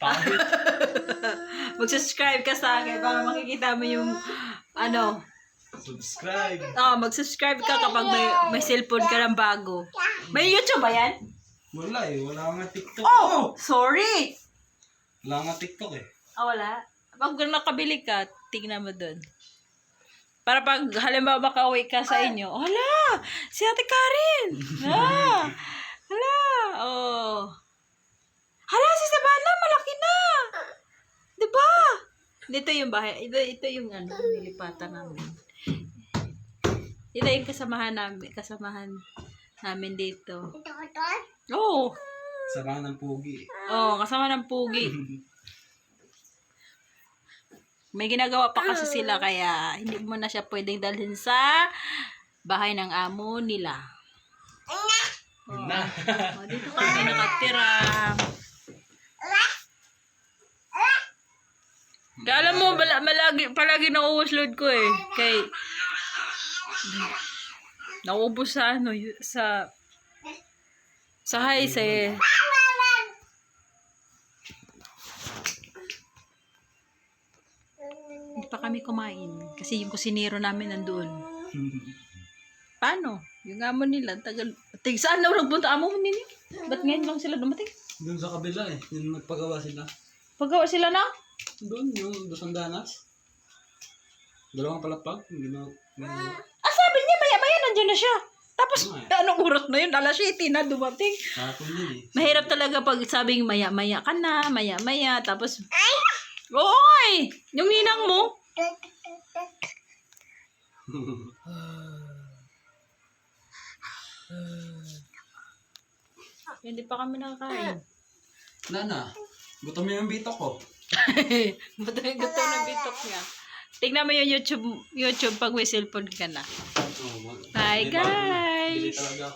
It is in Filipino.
Pangit. Mag-subscribe ka sa akin para makikita mo yung ano. Subscribe. Oh, mag-subscribe ka kapag may, may cellphone ka ng bago. May YouTube ba yan? Wala eh. Wala nga TikTok. Oh! Sorry! Wala nga TikTok eh. Ah, wala? Pag nakabili ka, tingnan mo dun. Para pag halimbawa makauwi ka sa inyo, hala! Si Ate Karen! Ah! Hala! Oh! Hala, si Savannah, malaki na! Di ba? Dito yung bahay. Ito, ito yung ano, nilipatan namin. Ito yung kasamahan namin, kasamahan namin dito. Oo! Oh, Sama ng pugi. oh, kasama ng pugi. May ginagawa pa kasi sila kaya hindi mo na siya pwedeng dalhin sa bahay ng amo nila. Yun na. O, dito kami nakatira. Kaya alam mo, bala, malagi, palagi nauubos load ko eh. Kay, nauubos sa ano, sa, sa highs eh. Hindi pa kami kumain. Kasi yung kusinero namin nandoon. Paano? Yung amo nila, tagal... Tig, saan na nagpunta amo mo nini? Ba't ngayon lang sila dumating? Doon sa kabila eh. Yung nagpagawa sila. Paggawa sila na? Doon, yung Dosang Danas. Dalawang palapag. Yung ginawa. Ah, sabi niya, maya-maya nandiyan na siya. Tapos, Oo nga anong oras na yun? Alas 7 na dumating. Hapon yun eh. Mahirap talaga pag sabing maya-maya ka na, maya-maya, tapos... Oo nga eh! Yung ninang mo. Hindi pa kami nakakain. Nana, gutom yung bito ko. Gusto gusto ng bitok niya. Tingnan mo yung YouTube, YouTube pag may cellphone ka na. Hi, guys!